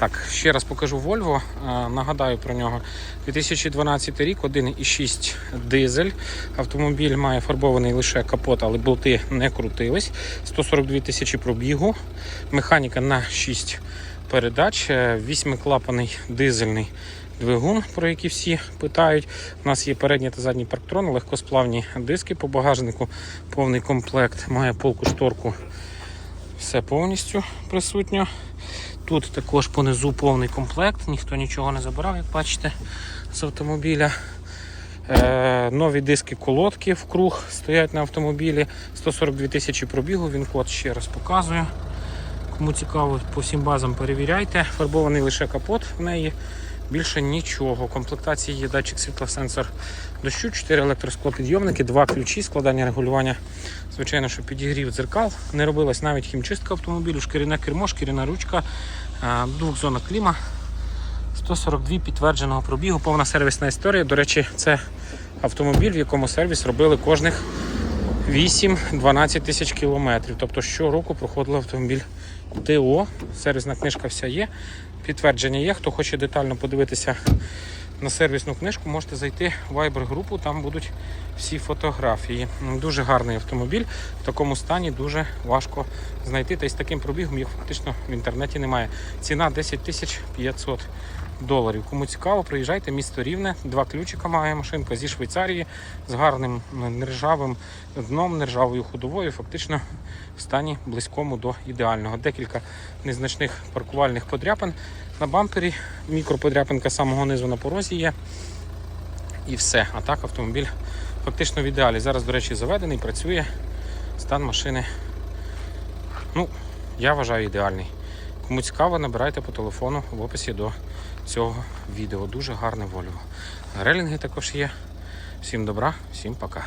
Так, ще раз покажу Volvo. Е, Нагадаю про нього. 2012 рік, 1,6 дизель. Автомобіль має фарбований лише капот, але болти не крутились. 142 тисячі пробігу. Механіка на 6 передач. Е, Вісьмиклапаний дизельний двигун, про який всі питають. У нас є передній та задній парктрон, легкосплавні диски по багажнику, повний комплект, має полку шторку. Все повністю присутньо. Тут також понизу повний комплект, ніхто нічого не забирав, як бачите, з автомобіля. Е, нові диски колодки в круг стоять на автомобілі. 142 тисячі пробігу, він код ще раз показую. Кому цікаво, по всім базам перевіряйте. Фарбований лише капот в неї. Більше нічого. Комплектації є датчик світла, сенсор дощу, 4 електросклопідйомники, 2 ключі, складання регулювання. Звичайно, що підігрів дзеркал. Не робилась навіть хімчистка автомобілю, шкіряне кермо, шкіряна ручка, двохзона кліма. 142 підтвердженого пробігу, повна сервісна історія. До речі, це автомобіль, в якому сервіс робили кожних 8-12 тисяч кілометрів. Тобто щороку проходив автомобіль ТО. Сервісна книжка вся є. Підтвердження є. Хто хоче детально подивитися на сервісну книжку, можете зайти в Viber групу, там будуть всі фотографії. Дуже гарний автомобіль. В такому стані дуже важко знайти. Та й з таким пробігом їх фактично в інтернеті немає. Ціна 10 тисяч 500 доларів. Кому цікаво, приїжджайте, місто Рівне. Два ключика має машинка зі Швейцарії з гарним нержавим дном, нержавою ходовою, фактично в стані близькому до ідеального. Декілька незначних паркувальних подряпин на бампері, мікроподряпинка самого низу на порозі є. І все. А так автомобіль фактично в ідеалі. Зараз, до речі, заведений, працює. Стан машини, ну, я вважаю ідеальний. Кому цікаво, набирайте по телефону в описі до цього відео. Дуже гарне Volvo. Релінги також є. Всім добра, всім пока.